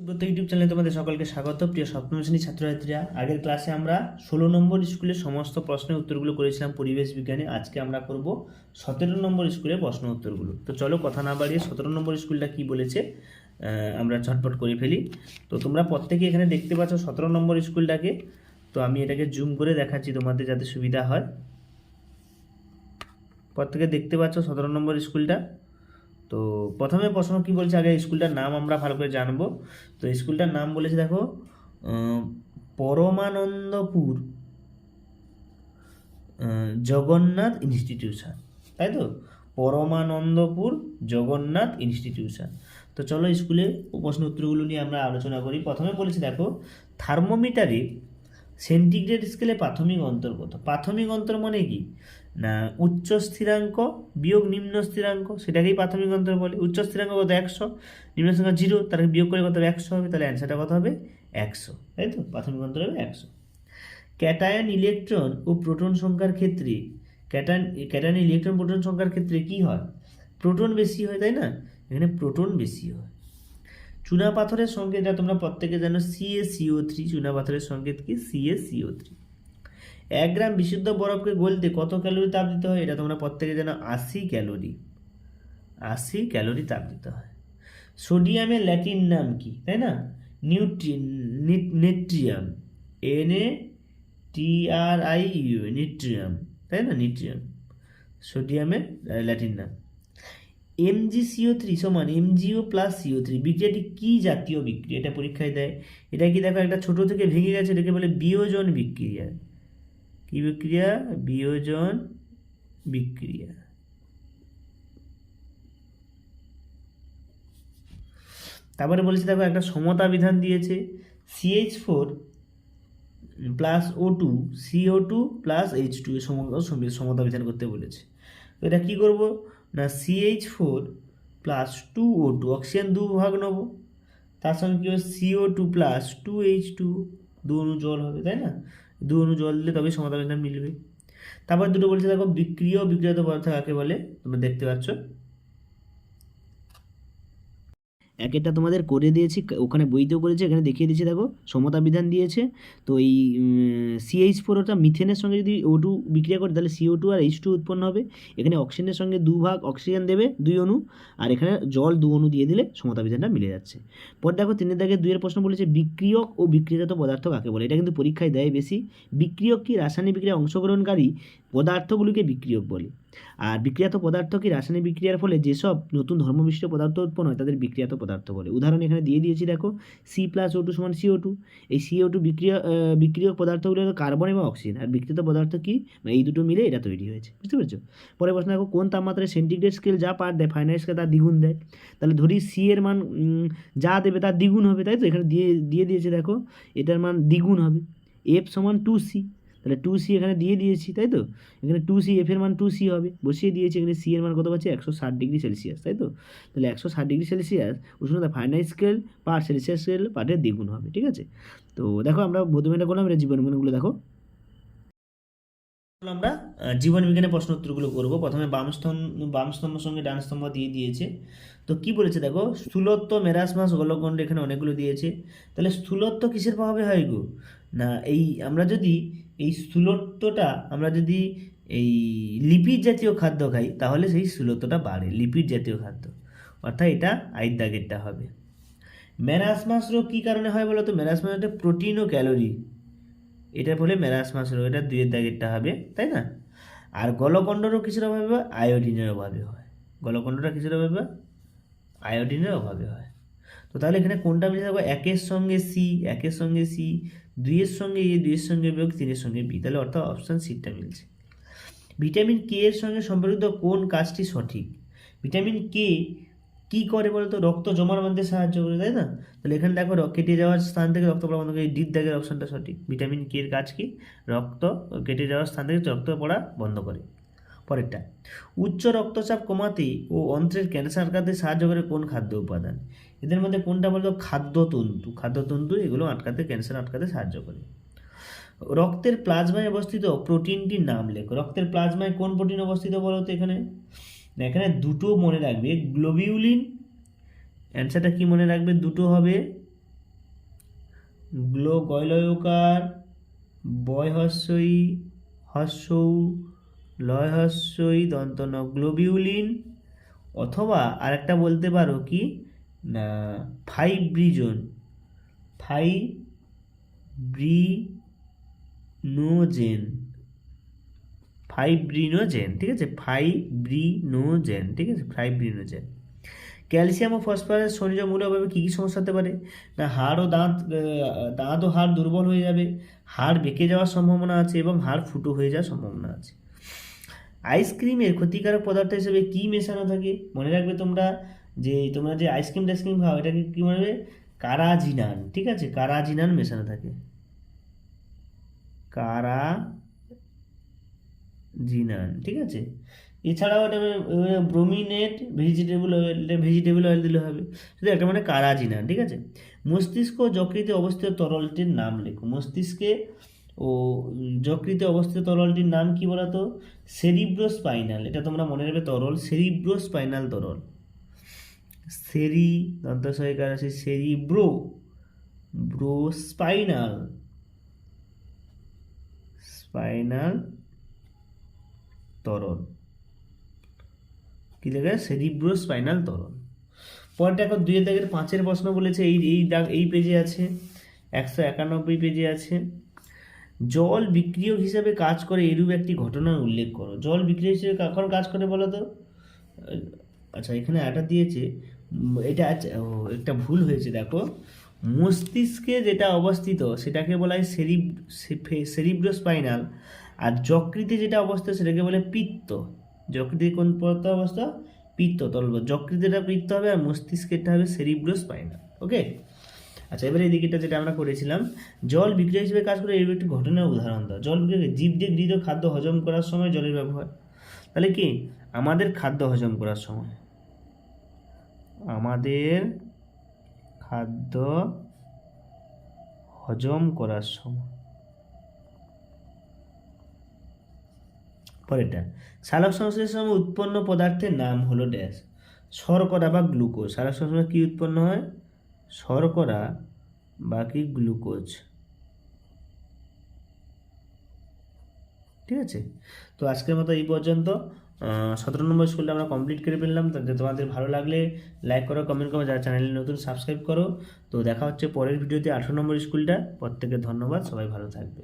Subrata YouTube চ্যানেলে তোমাদের সকলকে স্বাগত, প্রিয় সপ্তম শ্রেণি ছাত্রছাত্রীরা। আগের ক্লাসে আমরা ষোলো নম্বর স্কুলের সমস্ত প্রশ্নের উত্তরগুলো করেছিলাম পরিবেশ বিজ্ঞানে। আজকে আমরা করব সতেরো নম্বর স্কুলের প্রশ্ন উত্তরগুলো। তো চলো কথা না বাড়িয়ে সতেরো নম্বর স্কুলটা কি বলেছে আমরা ঝটপট করে ফেলি। তো তোমরা প্রত্যেকে এখানে দেখতে পাচ্ছ সতেরো নম্বর স্কুলটাকে। তো আমি এটাকে জুম করে দেখাচ্ছি তোমাদের যাতে সুবিধা হয়। প্রত্যেকে দেখতে পাচ্ছ সতেরো নম্বর স্কুলটা। তো প্রথমে প্রশ্ন কি বলছে? আগে স্কুলটার নাম আমরা ভালো করে জানব। তো স্কুলটার নাম বলেছে দেখো পরমানন্দপুর জগন্নাথ ইনস্টিটিউশন। তাই তো? পরমানন্দপুর, জগন্নাথ ইনস্টিটিউশন। তো চলো স্কুলে প্রশ্ন উত্তরগুলো নিয়ে আমরা আলোচনা করি। প্রথমে বলেছি দেখো, থার্মোমিটারে সেন্টিগ্রেড স্কেলে প্রাথমিক অন্তর কত? প্রাথমিক অন্তর মানে কি? না, উচ্চ স্থিরাঙ্ক বিয়োগ নিম্ন স্থিরাঙ্ক, সেটাকেই প্রাথমিক অন্তর বলে। উচ্চ স্থিরাঙ্ক কত? একশো। নিম্ন স্থিরাঙ্ক জিরো তাকে বিয়োগ করে কত? একশো হবে। তাহলে অ্যান্সারটা কত হবে? একশো। তাই তো? প্রাথমিক অন্তর হবে একশো। ক্যাটায়ন ইলেকট্রন ও প্রোটন সংখ্যার ক্ষেত্রে, ক্যাটায়ন ক্যাটায়ন ইলেকট্রন প্রোটন সংখ্যার ক্ষেত্রে কি হয়? প্রোটন বেশি হয়, তাই না? এখানে প্রোটন বেশি হয়। চুনা পাথরের সংকেত যা তোমরা প্রত্যেকে জানো সিএ সিও থ্রি চুনা পাথরের সংকেত কি? সিএ সিও থ্রি এক গ্রাম বিশুদ্ধ বরফকে গলতে কত ক্যালোরি তাপ দিতে হয়? এটা তোমরা প্রত্যেকে জানো, আশি ক্যালোরি। আশি ক্যালোরি তাপ দিতে হয়। সোডিয়ামের ল্যাটিন নাম কি? তাই না? নিউট্রি natrium. N A T R I U নিট্রিয়াম। তাই না? নিট্রিয়াম। সোডিয়ামের ল্যাটিন নাম। M G C O three সমান M G O plus C O three বিক্রিয়াটি কী জাতীয় বিক্রিয়া এটা পরীক্ষায় দেয়। এটা কি দেখো, একটা ছোট থেকে ভেঙে গেছে, এটাকে বলে বিয়োজন বিক্রিয়া। কি বিক্রিয়া? বিয়োজন বিক্রিয়া। তারপরে বলেছে, দেখো, একটা সমতা বিধান দিয়েছে। C H four plus O two C O two plus H two সমতা বিধান করতে বলেছে। তো এটা কী করব? না C H four plus two O two oxygen দু ভাগ নেব। তার সঙ্গে কী হবে? C O two plus two H two দু অনু জল হবে, তাই না? দু অনু জল দিলে তবে সমতা বিধান মিলবে। তারপর দুটো বলছে দেখো বিক্রিয় বিক্রিয়ত পদার্থ কাকে বলে? তোমরা দেখতে পাচ্ছ। একটা তোমাদের করে দিয়েছি ওখানে বইতেও করেছে, এখানে দেখিয়ে দিয়েছে, দেখো, সমতা বিধান দিয়েছে। তো এই সিএইচ ফোর ওটা মিথেনের সঙ্গে যদি ও টু বিক্রিয়া করে, তাহলে সিও টু আর এইচ টু উৎপন্ন হবে। এখানে অক্সিজেনের সঙ্গে দু ভাগ অক্সিজেন দেবে, দুই অণু, আর এখানে জল দু অণু দিয়ে দিলে সমতা বিধানটা মিলে যাচ্ছে। পর দেখো তিনের দাগে দুইয়ের প্রশ্ন বলেছে, বিক্রিয়ক ও বিক্রিয়ত পদার্থ কাকে বলে? এটা কিন্তু পরীক্ষায় দেয় বেশি। বিক্রিয়ক কি রাসায়নিক বিক্রিয়ায় অংশগ্রহণকারী পদার্থগুলিকে বিক্রিয়ক বলে? আর বিক্রিয়াত পদার্থ কি রাসায়নিক বিক্রিয়ার ফলে যেসব নতুন ধর্মবিশিষ্ট পদার্থ উৎপন্ন হয় তাদের বিক্রিয়াত পদার্থ বলে। উদাহরণ এখানে দিয়ে দিয়েছি দেখো সি প্লাস ও টু সমান সিও টু এই সিও টু বিক্রিয়া আহ, বিক্রিয়ক পদার্থগুলো হলো কার্বন এবং অক্সিজেন। আর বিক্রিয়ত পদার্থ কি? মানে এই দুটো মিলে এটা তৈরি হয়েছে। বুঝতে পেরেছ? পরে প্রশ্ন দেখো কোন তাপমাত্রায় সেন্টিগ্রেড স্কেল যা পার দেয় ফাইনাল স্কেল তার দ্বিগুণ দেয়? তাহলে ধরি সি এর মান যা দেবে তার দ্বিগুণ হবে তাই তো? এখানে দিয়ে দিয়ে দিয়েছে দেখো এটার মান দ্বিগুণ হবে। এফ সমান টু সি তাহলে টু সি এখানে দিয়ে দিয়েছি, তাই তো? এখানে টু সি এফ এর মান টু সি হবে। বসিয়ে দিয়েছি, এখানে সি এর মান কত পাচ্ছি? একশো ষাট ডিগ্রি সেলসিয়াস, তাই তো? তাহলে একশো ষাট ডিগ্রি সেলসিয়াস উষ্ণতা final scale per Celsius scale পার্টের দ্বিগুণ হবে, ঠিক আছে? তো দেখো আমরা প্রথমে করলাম এটা জীবন বিজ্ঞানগুলো দেখো। আমরা জীবন বিজ্ঞানের প্রশ্ন উত্তরগুলো করব। প্রথমে বাম স্তম্ভ, বাম স্তম্ভের সঙ্গে ডান স্তম্ভ দিয়ে দিয়েছে। তো কি বলেছে দেখো? স্থূলত্ব, মেরাসমাস গোলকণ্ড এখানে অনেকগুলো দিয়েছে। তাহলে স্থূলত্ব কিসের প্রভাবে হয় গো? না, এই আমরা যদি এই স্থূলত্বটা আমরা যদি এই লিপিড জাতীয় খাদ্য খাই, তাহলে সেই স্থূলত্বটা বাড়ে, লিপিড জাতীয় খাদ্য। অর্থাৎ এটা আইদ দাগেরটা হবে। ম্যারাসমাস রোগ কী কারণে হয় বলো তো ম্যারাসমাস একটা প্রোটিন ও ক্যালোরি। এটার ফলে ম্যারাসমাস রোগ, এটা দুইয়ের দাগেরটা হবে, তাই না? আর গলকণ্ড রোগ কিসের অভাবে আয়োডিনের অভাবে হয়। গলকণ্ডটা কিসের অভাবে আয়োডিনের অভাবে হয়। তো তাহলে এখানে কোনটা মিলে থাকবে একের সঙ্গে সি, একের সঙ্গে সি, দুইয়ের সঙ্গে এ, দুইয়ের সঙ্গে বিয়োগ, তিনের সঙ্গে বি। তাহলে অর্থাৎ অপশান সিটটা মিলছে। ভিটামিন কে এর সঙ্গে সম্পর্কিত কোন কাজটি সঠিক? ভিটামিন কে কি করে বলতো? রক্ত জমার মধ্যে সাহায্য করে, তাই না? তাহলে এখানে দেখো কেটে যাওয়ার স্থান থেকে রক্ত পড়া বন্ধ করে ডিপ দাগের অপশনটা সঠিক। ভিটামিন কে এর কাজ কি? রক্ত কেটে যাওয়ার স্থান থেকে রক্ত পড়া বন্ধ করে। পরেরটা। উচ্চ রক্তচাপ কমাতে ও অন্ত্রের ক্যান্সার আটকাতে সাহায্য করে কোন খাদ্য উপাদান? এদের মধ্যে কোনটা বলতো? খাদ্যতন্তু। খাদ্যতন্তু এগুলো আটকাতে, ক্যান্সার আটকাতে সাহায্য করে। রক্তের প্লাজমায় অবস্থিত প্রোটিনটির নাম লেখো। রক্তের প্লাজমায় কোন প্রোটিন অবস্থিত বলো তো এখানে? এখানে দুটো মনে রাখবে। গ্লোবিউলিন, অ্যান্সারটা কি মনে রাখবে? দুটো হবে। গ্লো গয়লয়কার বয় হস্যই হস্যৌ লয় হস্যই দন্তন গ্লোবিউলিন অথবা আরেকটা বলতে পারো কি? ফাইব্রিজোন। ফাইব্রিনোজেন। ফাইব্রিনোজেন, ঠিক আছে? ফাইব্রিনোজেন, ঠিক আছে? ফাইব্রিনোজেন। ক্যালসিয়াম ও ফসফরাস শরীরে মূলভাবে কী কী সমস্যা হতে পারে? না, হাড় ও দাঁত দাঁত ও হাড় দুর্বল হয়ে যাবে, হাড় বেঁকে যাওয়ার সম্ভাবনা আছে এবং হাড় ফুটো হয়ে যাওয়ার সম্ভাবনা আছে। আইসক্রিমের ক্ষতিকারক পদার্থ হিসেবে কি মেশানো থাকে? মনে রাখবে তোমরা যে তোমরা যে আইসক্রিম টাইসক্রিম খাও, এটাকে কী বলবে? কারাজিনান, ঠিক আছে? কারাজিনান মেশানো থাকে। কারা জিনান ঠিক আছে? এছাড়াও এটা brominate vegetable oil vegetable oil দিলে হবে। শুধু একটা মানে কারাজিনান, ঠিক আছে? মস্তিষ্ক যকৃতে অবস্থিত তরলটির নাম লেখো। মস্তিষ্কে ও, যকৃতে অবস্থিত তরলটির নাম কি বলতো? সেরিব্রোস্পাইনাল। এটা তোমরা মনে রাখবে তরল, সেরিব্রোস্পাইনাল তরল। সেরি দন্তসহায়িকার আছে সেরিব্রো। ব্রো স্পাইনাল স্পাইনাল তরল। কি লেখা? সেরিব্রো স্পাইনাল তরল। পরটা এখন দুই দাগের পাঁচের প্রশ্ন বলেছে, এই এই দাগ এই পেজে আছে, একশো একানব্বই পেজে আছে। জল বিক্রিয়ক হিসেবে কাজ করে এরূপ একটি ঘটনার উল্লেখ করো। জল বিক্রিয়ক হিসেবে কখন কাজ করে বলো তো? আচ্ছা এখানে একটা দিয়েছে এটা একটা ভুল হয়েছে, দেখো। মস্তিষ্কে যেটা অবস্থিত, সেটাকে বলা হয় সেরিব সেরিব্রোস্পাইনাল, আর যকৃতে যেটা অবস্থিত, সেটাকে বলে পিত্ত। যকৃতে কোন পদার্থ অবস্থা পিত্ত, তলব যকৃতেটা পিত্ত হবে আর মস্তিষ্কেরটা হবে সেরিব্রোস্পাইনাল ওকে আচ্ছা এবারে এই যেটা আমরা করেছিলাম, জল বিক্রিয়া হিসেবে কাজ করে এর একটি ঘটনার উদাহরণ দাও। জল বিক্রিয়া জীব দিয়ে গৃহীত খাদ্য হজম করার সময় জলের ব্যবহার। তাহলে কি? আমাদের খাদ্য হজম করার সময়। আমাদের খাদ্য হজম করার সময়। পরেরটা, সালোক সংশ্লেষের সময় উৎপন্ন পদার্থের নাম হলো ড্যাশ। শর্করা বা গ্লুকোজ। সালোক সংশ্লেষে কি উৎপন্ন হয়? শর্করা, বাকি গ্লুকোজ। ঠিক আছে? তো আজকের মতো এই পর্যন্ত। সতেরো নম্বর স্কুলটা আমরা কমপ্লিট করে ফেললাম। তো তোমাদের ভালো লাগলে লাইক করো কমেন্ট করো, যারা চ্যানেলে নতুন সাবস্ক্রাইব করো। তো দেখা হচ্ছে পরের ভিডিওতে আঠেরো নম্বর স্কুলটা প্রত্যেকে ধন্যবাদ। সবাই ভালো থাকবে।